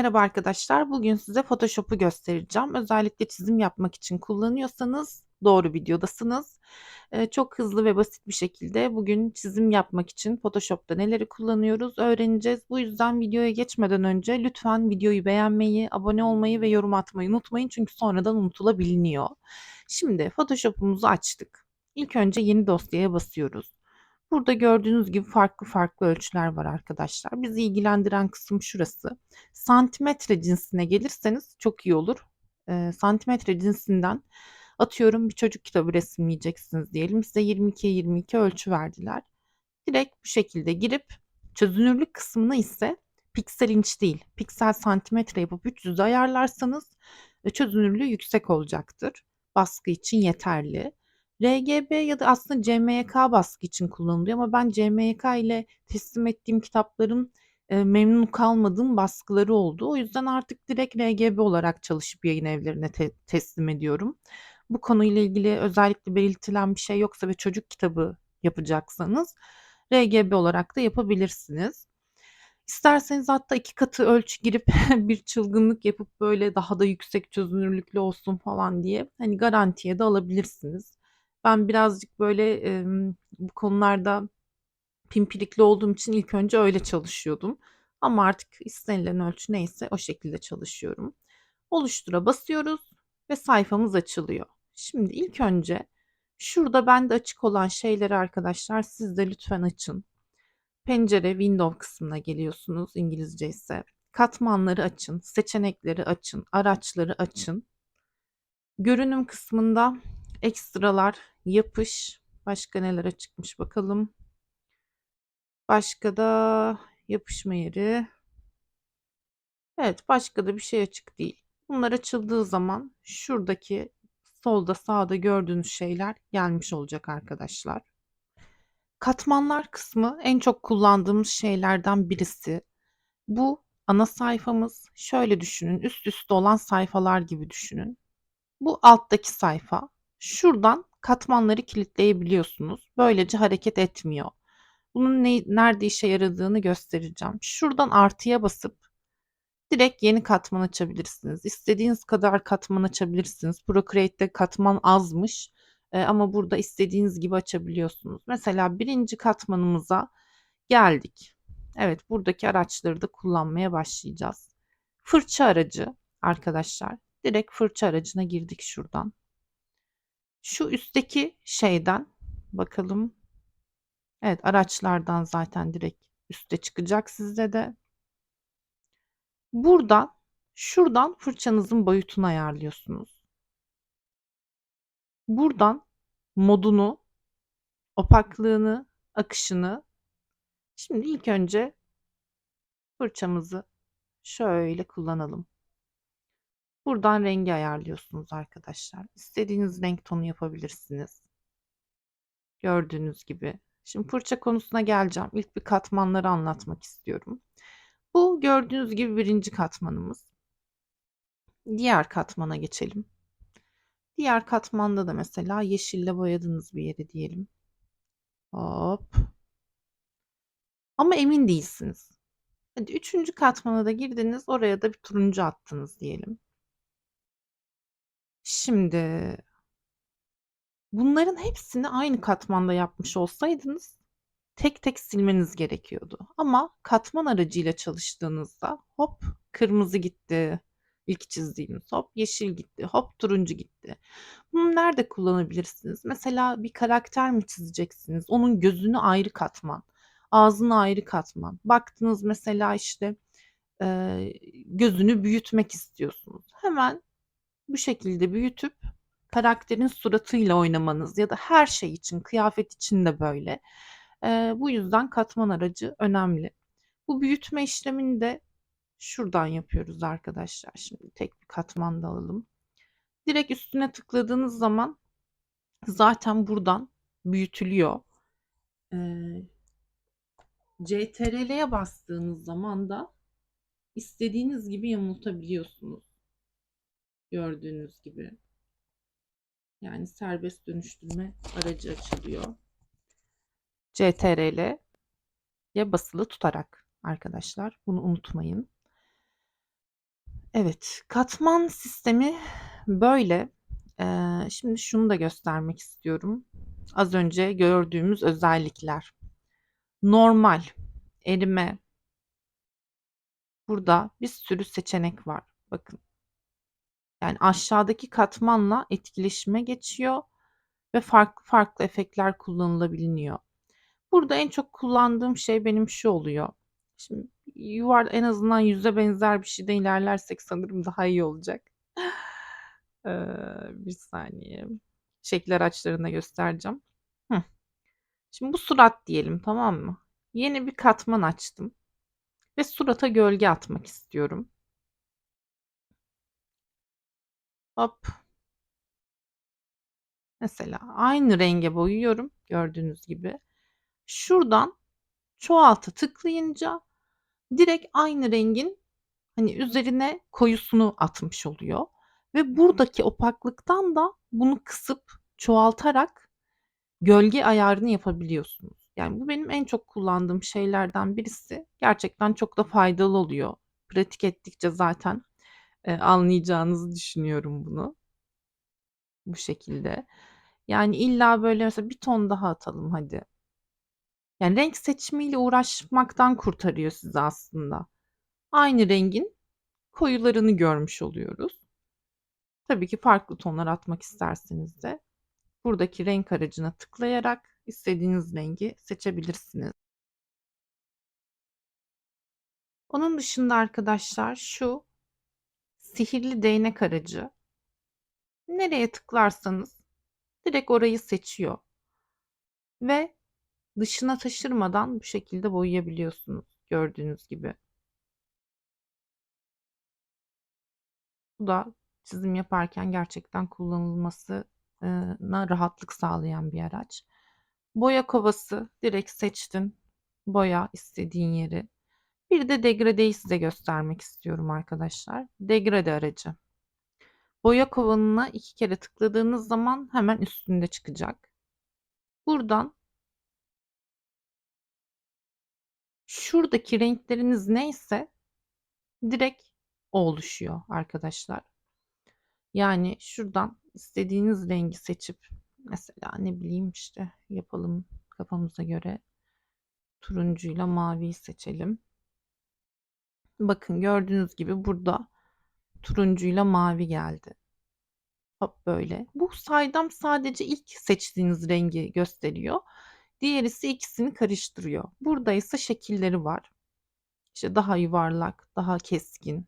Merhaba arkadaşlar. Bugün size Photoshop'u göstereceğim. Özellikle çizim yapmak için kullanıyorsanız doğru videodasınız. Ee, çok hızlı ve basit bir şekilde bugün çizim yapmak için Photoshop'ta neleri kullanıyoruz öğreneceğiz. Bu yüzden videoya geçmeden önce lütfen videoyu beğenmeyi, abone olmayı ve yorum atmayı unutmayın. Çünkü sonradan unutulabiliyor. Şimdi Photoshop'umuzu açtık. İlk önce yeni dosyaya basıyoruz. Burada gördüğünüz gibi farklı farklı ölçüler var arkadaşlar. Bizi ilgilendiren kısım şurası. Santimetre cinsine gelirseniz çok iyi olur. E, santimetre cinsinden atıyorum bir çocuk kitabı resimleyeceksiniz diyelim. Size 22'ye 22 ölçü verdiler. Direkt bu şekilde girip çözünürlük kısmını ise piksel inç değil piksel santimetre yapıp 300 ayarlarsanız e, çözünürlüğü yüksek olacaktır. Baskı için yeterli. RGB ya da aslında CMYK baskı için kullanılıyor ama ben CMYK ile teslim ettiğim kitapların e, memnun kalmadığım baskıları oldu. O yüzden artık direkt RGB olarak çalışıp yayın evlerine te- teslim ediyorum. Bu konuyla ilgili özellikle belirtilen bir şey yoksa ve çocuk kitabı yapacaksanız RGB olarak da yapabilirsiniz. İsterseniz hatta iki katı ölçü girip bir çılgınlık yapıp böyle daha da yüksek çözünürlüklü olsun falan diye hani garantiye de alabilirsiniz. Ben birazcık böyle em, bu konularda pimpirikli olduğum için ilk önce öyle çalışıyordum. Ama artık istenilen ölçü neyse o şekilde çalışıyorum. Oluştura basıyoruz ve sayfamız açılıyor. Şimdi ilk önce şurada bende açık olan şeyleri arkadaşlar siz de lütfen açın. Pencere window kısmına geliyorsunuz İngilizce ise. Katmanları açın, seçenekleri açın, araçları açın. Görünüm kısmında ekstralar, yapış, başka neler açıkmış bakalım. Başka da yapışma yeri. Evet, başka da bir şey açık değil. Bunlar açıldığı zaman şuradaki solda sağda gördüğünüz şeyler gelmiş olacak arkadaşlar. Katmanlar kısmı en çok kullandığımız şeylerden birisi. Bu ana sayfamız. Şöyle düşünün, üst üste olan sayfalar gibi düşünün. Bu alttaki sayfa. Şuradan katmanları kilitleyebiliyorsunuz. Böylece hareket etmiyor. Bunun ne, nerede işe yaradığını göstereceğim. Şuradan artıya basıp direkt yeni katman açabilirsiniz. İstediğiniz kadar katman açabilirsiniz. Procreate'de katman azmış. E, ama burada istediğiniz gibi açabiliyorsunuz. Mesela birinci katmanımıza geldik. Evet buradaki araçları da kullanmaya başlayacağız. Fırça aracı arkadaşlar. Direkt fırça aracına girdik şuradan. Şu üstteki şeyden bakalım. Evet araçlardan zaten direkt üste çıkacak sizde de. Buradan şuradan fırçanızın boyutunu ayarlıyorsunuz. Buradan modunu, opaklığını, akışını. Şimdi ilk önce fırçamızı şöyle kullanalım. Buradan rengi ayarlıyorsunuz arkadaşlar. İstediğiniz renk tonu yapabilirsiniz. Gördüğünüz gibi. Şimdi fırça konusuna geleceğim. İlk bir katmanları anlatmak istiyorum. Bu gördüğünüz gibi birinci katmanımız. Diğer katmana geçelim. Diğer katmanda da mesela yeşille boyadığınız bir yeri diyelim. Hop. Ama emin değilsiniz. Hadi üçüncü katmana da girdiniz. Oraya da bir turuncu attınız diyelim. Şimdi bunların hepsini aynı katmanda yapmış olsaydınız tek tek silmeniz gerekiyordu. Ama katman aracıyla çalıştığınızda hop kırmızı gitti. İlk çizdiğimiz hop yeşil gitti. Hop turuncu gitti. Bunu nerede kullanabilirsiniz? Mesela bir karakter mi çizeceksiniz? Onun gözünü ayrı katman. Ağzını ayrı katman. Baktınız mesela işte e, gözünü büyütmek istiyorsunuz. Hemen bu şekilde büyütüp karakterin suratıyla oynamanız ya da her şey için, kıyafet için de böyle. Ee, bu yüzden katman aracı önemli. Bu büyütme işlemini de şuradan yapıyoruz arkadaşlar. Şimdi tek bir katman da alalım. Direkt üstüne tıkladığınız zaman zaten buradan büyütülüyor. Ee, CTRL'ye bastığınız zaman da istediğiniz gibi yamultabiliyorsunuz. Gördüğünüz gibi. Yani serbest dönüştürme aracı açılıyor. CTRL ya basılı tutarak arkadaşlar. Bunu unutmayın. Evet, katman sistemi böyle. Eee, şimdi şunu da göstermek istiyorum. Az önce gördüğümüz özellikler. Normal, erime. Burada bir sürü seçenek var. Bakın. Yani aşağıdaki katmanla etkileşime geçiyor ve farklı farklı efektler kullanılabiliyor. Burada en çok kullandığım şey benim şu oluyor. Şimdi yuvar en azından yüze benzer bir şeyden ilerlersek sanırım daha iyi olacak. Eee, bir saniye. Şekil araçlarını da göstereceğim. Hıh. Şimdi bu surat diyelim, tamam mı? Yeni bir katman açtım ve surata gölge atmak istiyorum. Hop. Mesela aynı renge boyuyorum gördüğünüz gibi. Şuradan çoğalta tıklayınca direkt aynı rengin hani üzerine koyusunu atmış oluyor ve buradaki opaklıktan da bunu kısıp çoğaltarak gölge ayarını yapabiliyorsunuz. Yani bu benim en çok kullandığım şeylerden birisi. Gerçekten çok da faydalı oluyor. Pratik ettikçe zaten, eee, anlayacağınızı düşünüyorum bunu. Bu şekilde. Yani illa böyle mesela bir ton daha atalım hadi. Yani renk seçimiyle uğraşmaktan kurtarıyor sizi aslında. Aynı rengin koyularını görmüş oluyoruz. Tabii ki farklı tonlar atmak isterseniz de buradaki renk aracına tıklayarak istediğiniz rengi seçebilirsiniz. Onun dışında arkadaşlar şu sihirli değnek aracı. Nereye tıklarsanız direkt orayı seçiyor. Ve dışına taşırmadan bu şekilde boyayabiliyorsunuz gördüğünüz gibi. Bu da çizim yaparken gerçekten kullanılmasına rahatlık sağlayan bir araç. Boya kovası direkt seçtin. Boya istediğin yeri. Bir de degradeyi size göstermek istiyorum arkadaşlar. Degrade aracı. Boya kovanına iki kere tıkladığınız zaman hemen üstünde çıkacak. Buradan şuradaki renkleriniz neyse direkt o oluşuyor arkadaşlar. Yani şuradan istediğiniz rengi seçip mesela ne bileyim işte yapalım kafamıza göre turuncuyla maviyi seçelim. Bakın gördüğünüz gibi burada turuncuyla mavi geldi. Hop böyle. Bu saydam sadece ilk seçtiğiniz rengi gösteriyor. Diğerisi ikisini karıştırıyor. Burada ise şekilleri var. İşte daha yuvarlak, daha keskin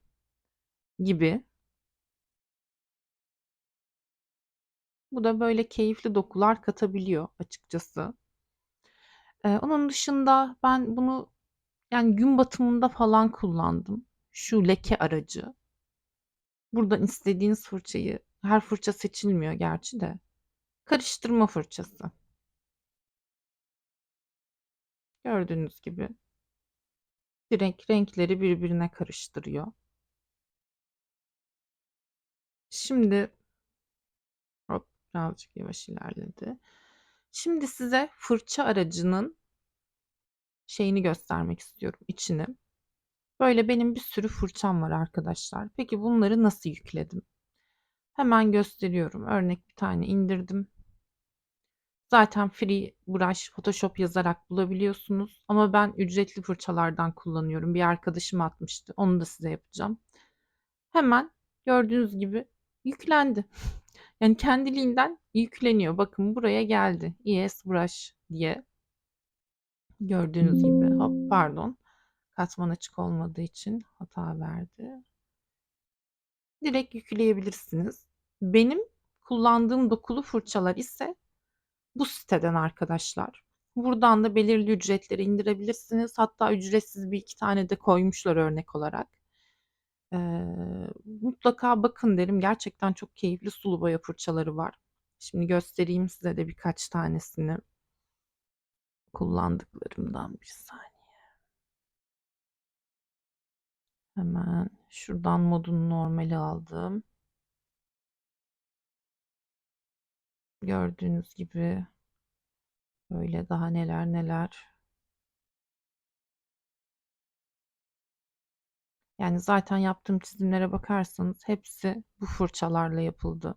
gibi. Bu da böyle keyifli dokular katabiliyor açıkçası. Ee, onun dışında ben bunu yani gün batımında falan kullandım. Şu leke aracı. Buradan istediğiniz fırçayı, her fırça seçilmiyor gerçi de. Karıştırma fırçası. Gördüğünüz gibi direkt renkleri birbirine karıştırıyor. Şimdi hop birazcık yavaş ilerledi. Şimdi size fırça aracının şeyini göstermek istiyorum içini. Böyle benim bir sürü fırçam var arkadaşlar. Peki bunları nasıl yükledim? Hemen gösteriyorum. Örnek bir tane indirdim. Zaten free brush Photoshop yazarak bulabiliyorsunuz. Ama ben ücretli fırçalardan kullanıyorum. Bir arkadaşım atmıştı. Onu da size yapacağım. Hemen gördüğünüz gibi yüklendi. Yani kendiliğinden yükleniyor. Bakın buraya geldi. ES Brush diye. Gördüğünüz gibi. Hop pardon. Katman açık olmadığı için hata verdi. Direkt yükleyebilirsiniz. Benim kullandığım dokulu fırçalar ise bu siteden arkadaşlar. Buradan da belirli ücretleri indirebilirsiniz. Hatta ücretsiz bir iki tane de koymuşlar örnek olarak. Ee, mutlaka bakın derim. Gerçekten çok keyifli sulu boya fırçaları var. Şimdi göstereyim size de birkaç tanesini kullandıklarımdan bir saniye. Hemen şuradan modun normali aldım. Gördüğünüz gibi böyle daha neler neler. Yani zaten yaptığım çizimlere bakarsanız hepsi bu fırçalarla yapıldı.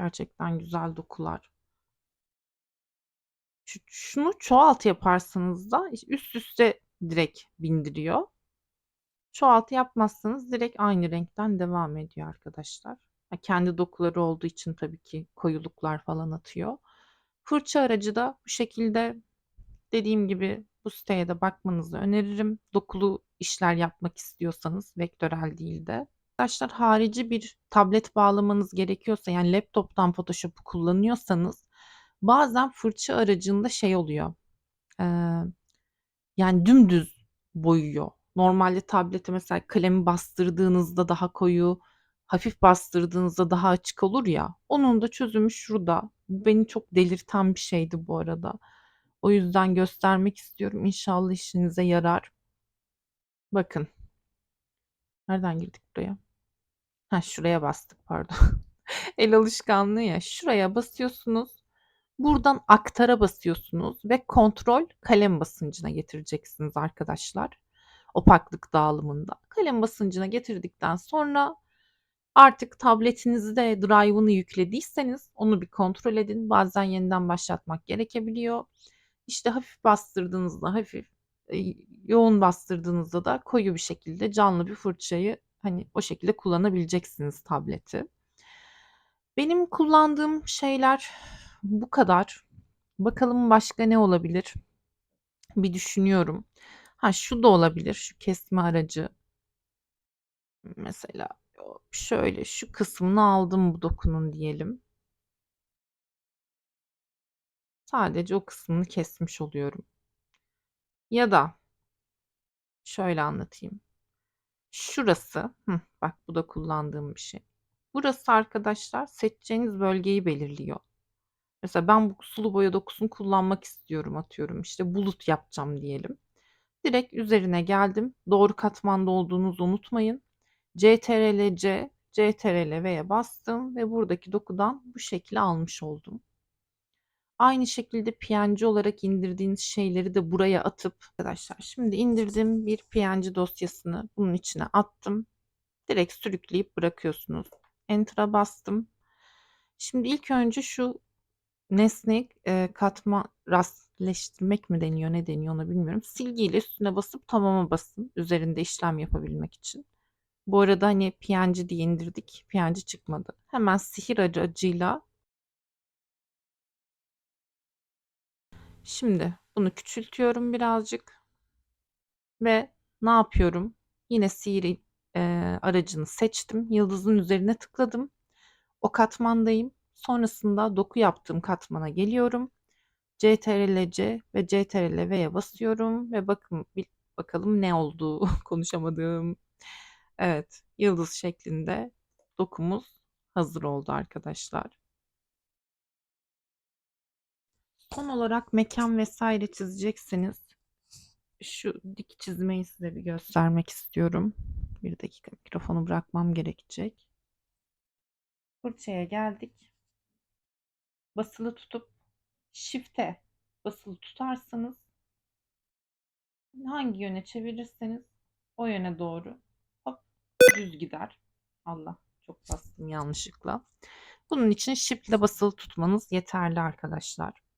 Gerçekten güzel dokular. Şu şunu çoğalt yaparsanız da üst üste direkt bindiriyor. Çoğaltı yapmazsanız direkt aynı renkten devam ediyor arkadaşlar. Kendi dokuları olduğu için tabii ki koyuluklar falan atıyor. Fırça aracı da bu şekilde dediğim gibi bu siteye de bakmanızı öneririm. Dokulu işler yapmak istiyorsanız vektörel değil de. Arkadaşlar harici bir tablet bağlamanız gerekiyorsa yani laptop'tan Photoshop'u kullanıyorsanız bazen fırça aracında şey oluyor. Ee, yani dümdüz boyuyor. Normalde tablete mesela kalemi bastırdığınızda daha koyu, hafif bastırdığınızda daha açık olur ya. Onun da çözümü şurada. Bu beni çok delirten bir şeydi bu arada. O yüzden göstermek istiyorum. İnşallah işinize yarar. Bakın. Nereden girdik buraya? Ha şuraya bastık pardon. El alışkanlığı ya. Şuraya basıyorsunuz. Buradan aktara basıyorsunuz ve kontrol kalem basıncına getireceksiniz arkadaşlar. Opaklık dağılımında. Kalem basıncına getirdikten sonra artık tabletinizde drive'ını yüklediyseniz onu bir kontrol edin. Bazen yeniden başlatmak gerekebiliyor. İşte hafif bastırdığınızda hafif e, yoğun bastırdığınızda da koyu bir şekilde canlı bir fırçayı hani o şekilde kullanabileceksiniz tableti. Benim kullandığım şeyler bu kadar. Bakalım başka ne olabilir? Bir düşünüyorum. Ha şu da olabilir. Şu kesme aracı. Mesela şöyle şu kısmını aldım bu dokunun diyelim. Sadece o kısmını kesmiş oluyorum. Ya da şöyle anlatayım. Şurası, hı, bak bu da kullandığım bir şey. Burası arkadaşlar seçeceğiniz bölgeyi belirliyor. Mesela ben bu sulu boya dokusunu kullanmak istiyorum atıyorum. İşte bulut yapacağım diyelim. Direkt üzerine geldim. Doğru katmanda olduğunuzu unutmayın. CTRL C, CTRL V'ye bastım ve buradaki dokudan bu şekli almış oldum. Aynı şekilde PNG olarak indirdiğiniz şeyleri de buraya atıp arkadaşlar şimdi indirdiğim bir PNG dosyasını bunun içine attım. Direkt sürükleyip bırakıyorsunuz. Enter'a bastım. Şimdi ilk önce şu nesne e, katma rastleştirmek mi deniyor ne deniyor onu bilmiyorum. Silgiyle üstüne basıp tamama basın üzerinde işlem yapabilmek için. Bu arada hani PNG diye indirdik. PNG çıkmadı. Hemen sihir aracıyla Şimdi bunu küçültüyorum birazcık. Ve ne yapıyorum? Yine sihir e, aracını seçtim. Yıldızın üzerine tıkladım. O katmandayım. Sonrasında doku yaptığım katmana geliyorum. CTRL-C ve CTRL-V'ye basıyorum ve bakın bakalım ne oldu konuşamadım. Evet, yıldız şeklinde dokumuz hazır oldu arkadaşlar. Son olarak mekan vesaire çizecekseniz şu dik çizmeyi size bir göstermek istiyorum. Bir dakika mikrofonu bırakmam gerekecek. Fırçaya geldik. Basılı tutup Shift'e basılı tutarsanız hangi yöne çevirirseniz o yöne doğru hop düz gider. Allah çok bastım yanlışlıkla. Bunun için Shift ile basılı tutmanız yeterli arkadaşlar.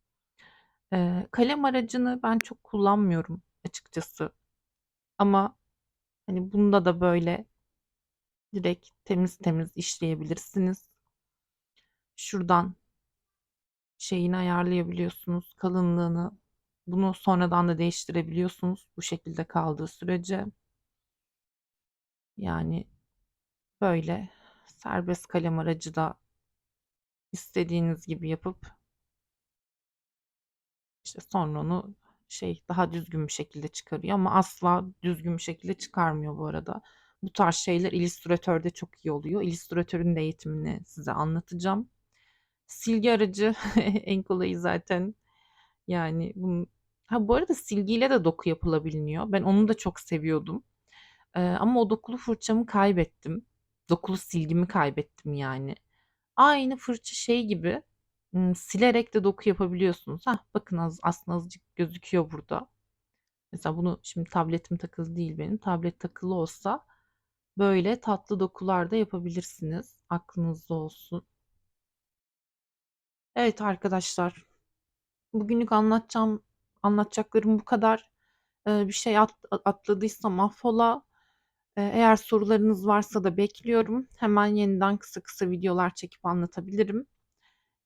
Ee, kalem aracını ben çok kullanmıyorum açıkçası. Ama hani bunda da böyle direkt temiz temiz işleyebilirsiniz. Şuradan şeyini ayarlayabiliyorsunuz, kalınlığını. Bunu sonradan da değiştirebiliyorsunuz bu şekilde kaldığı sürece. Yani böyle serbest kalem aracı da istediğiniz gibi yapıp işte sonra onu şey daha düzgün bir şekilde çıkarıyor ama asla düzgün bir şekilde çıkarmıyor bu arada. Bu tarz şeyler Illustrator'da çok iyi oluyor. Illustrator'un da eğitimini size anlatacağım. Silgi aracı en kolayı zaten. Yani bunun ha bu arada silgiyle de doku yapılabiliyor. Ben onu da çok seviyordum. Ee, ama o dokulu fırçamı kaybettim. Dokulu silgimi kaybettim yani. Aynı fırça şey gibi silerek de doku yapabiliyorsunuz. Hah, bakın az, aslında azıcık gözüküyor burada. Mesela bunu şimdi tabletim takılı değil benim. Tablet takılı olsa böyle tatlı dokular da yapabilirsiniz. Aklınızda olsun. Evet arkadaşlar. Bugünlük anlatacağım anlatacaklarım bu kadar. Eee, bir şey at atladıysam affola. Eee, eğer sorularınız varsa da bekliyorum. Hemen yeniden kısa kısa videolar çekip anlatabilirim.